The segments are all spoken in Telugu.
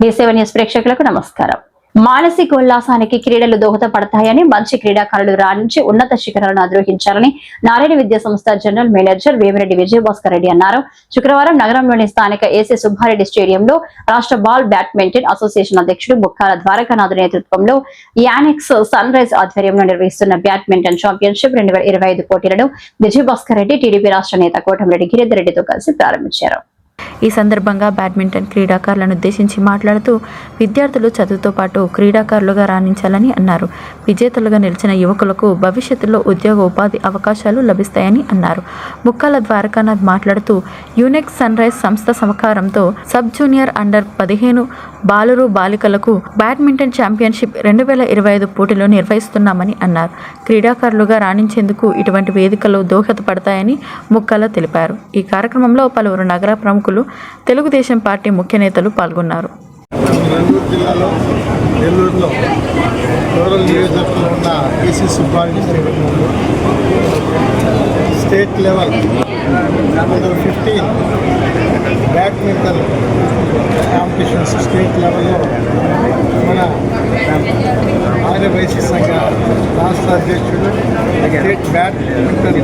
డి సెవెన్ న్యూస్ ప్రేక్షకులకు నమస్కారం. మానసిక ఉల్లాసానికి క్రీడలు దోహదపడతాయని మంచి క్రీడాకారులు రాణించి ఉన్నత శిఖరాలను అధిరోహించాలని నారాయణ విద్యా సంస్థ జనరల్ మేనేజర్ వేమిరెడ్డి విజయభాస్కర్ రెడ్డి అన్నారు. శుక్రవారం నగరంలోని స్థానిక ఏసీ సుబ్బారెడ్డి స్టేడియంలో రాష్ట్ర బాల్ బ్యాడ్మింటన్ అసోసియేషన్ అధ్యక్షుడు బుక్కాల ద్వారకానాథ్ నేతృత్వంలో యానెక్స్ సన్ రైజ్ ఆధ్వర్యంలో నిర్వహిస్తున్న బ్యాడ్మింటన్ ఛాంపియన్షిప్ రెండు వేల ఇరవై ఐదు పోటీలను విజయభాస్కర్ రెడ్డి టీడీపీ రాష్ట్ర నేత కోటమిరెడ్డి గిరిధర్ రెడ్డితో కలిసి ప్రారంభించారు. ఈ సందర్భంగా బ్యాడ్మింటన్ క్రీడాకారులను ఉద్దేశించి మాట్లాడుతూ విద్యార్థులు చదువుతో పాటు క్రీడాకారులుగా రాణించాలని అన్నారు. విజేతలుగా నిలిచిన యువకులకు భవిష్యత్తులో ఉద్యోగ ఉపాధి అవకాశాలు లభిస్తాయని అన్నారు. ముక్కాల ద్వారకానాథ్ మాట్లాడుతూ యూనెక్ సన్ రైజ్ సంస్థ సహకారంతో సబ్ జూనియర్ అండర్ పదిహేను బాలురు బాలికలకు బ్యాడ్మింటన్ ఛాంపియన్షిప్ రెండు వేల ఇరవై ఐదు పోటీలు నిర్వహిస్తున్నామని అన్నారు. క్రీడాకారులుగా రాణించేందుకు ఇటువంటి వేదికలు దోహదపడతాయని ముక్కల తెలిపారు. ఈ కార్యక్రమంలో పలువురు నగర ప్రముఖులు తెలుగుదేశం పార్టీ ముఖ్య నేతలు పాల్గొన్నారు. State level fifteen badminton competitions state లెవెల్లో మన ఆర్యవైశ్య సంఘ రాష్ట్ర అధ్యక్షుడు స్టేట్ బ్యాడ్మింటన్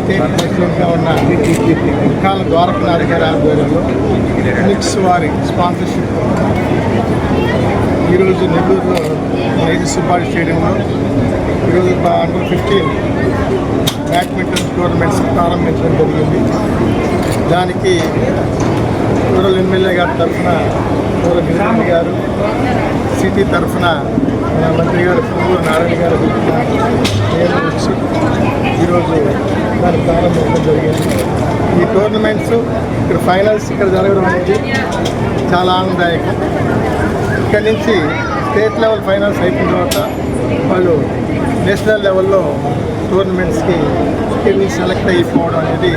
స్టేట్ ప్రెసిడెంట్గా ఉన్న ముఖాల ద్వారకనాథ్ గారి ఆధ్వర్యంలో మిక్స్ వారి స్పాన్సర్షిప్. ఈరోజు నెల్లూరులో ఐదు సుబ్బాడి స్టేడియంలో ఈరోజు అండర్ ఫిఫ్టీన్ బ్యాడ్మింటన్ టోర్నమెంట్స్ ప్రారంభించడం జరిగింది. దానికి రూరల్ ఎమ్మెల్యే గారి తరఫున రూరల్ గిరిజన్ గారు సిటీ తరఫున మంత్రి గారు పువ్వు నారాయణ గారు తరఫున నేను వచ్చి ఈరోజు దాని ప్రారంభించడం జరిగింది. ఈ టోర్నమెంట్స్ ఇక్కడ ఫైనల్స్ ఇక్కడ జరగడం అనేది చాలా ఆనందదాయకం. ఇక్కడి నుంచి స్టేట్ లెవెల్ ఫైనల్స్ అయిపోయిన తర్వాత వాళ్ళు నేషనల్ లెవెల్లో టోర్నమెంట్స్కి ఇక్కడి సెలెక్ట్ అయిపోవడం అనేది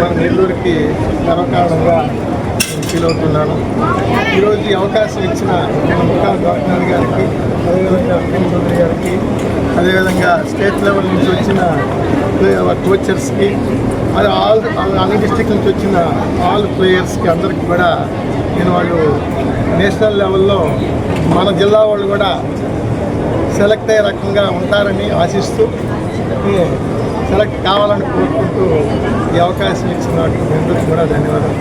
మన నెల్లూరుకి గర్వకారణంగా ఫీల్ అవుతున్నాను. ఈరోజు ఈ అవకాశం ఇచ్చిన ముఖా గవర్నర్ గారికి అదేవిధంగా చౌదరి గారికి అదేవిధంగా స్టేట్ లెవెల్ నుంచి వచ్చిన కోచర్స్కి అది ఆల్ అన్ని డిస్టిక్ నుంచి వచ్చిన ఆల్ ప్లేయర్స్కి అందరికీ కూడా నేను వాళ్ళు నేషనల్ లెవెల్లో మన జిల్లా వాళ్ళు కూడా సెలెక్ట్ అయ్యే రకంగా ఉంటారని ఆశిస్తూ సెలెక్ట్ కావాలని కోరుకుంటూ ఈ అవకాశం ఇచ్చినటువంటి కూడా ధన్యవాదాలు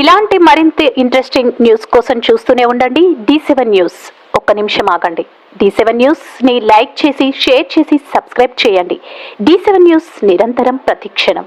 ఇలాంటి మరింత ఇంట్రెస్టింగ్ న్యూస్ కోసం చూస్తూనే ఉండండి. డి సెవెన్ న్యూస్ ఒక్క నిమిషం ఆగండి. డి సెవెన్ న్యూస్ని లైక్ చేసి షేర్ చేసి సబ్స్క్రైబ్ చేయండి. డి సెవెన్ న్యూస్ నిరంతరం ప్రతిక్షణం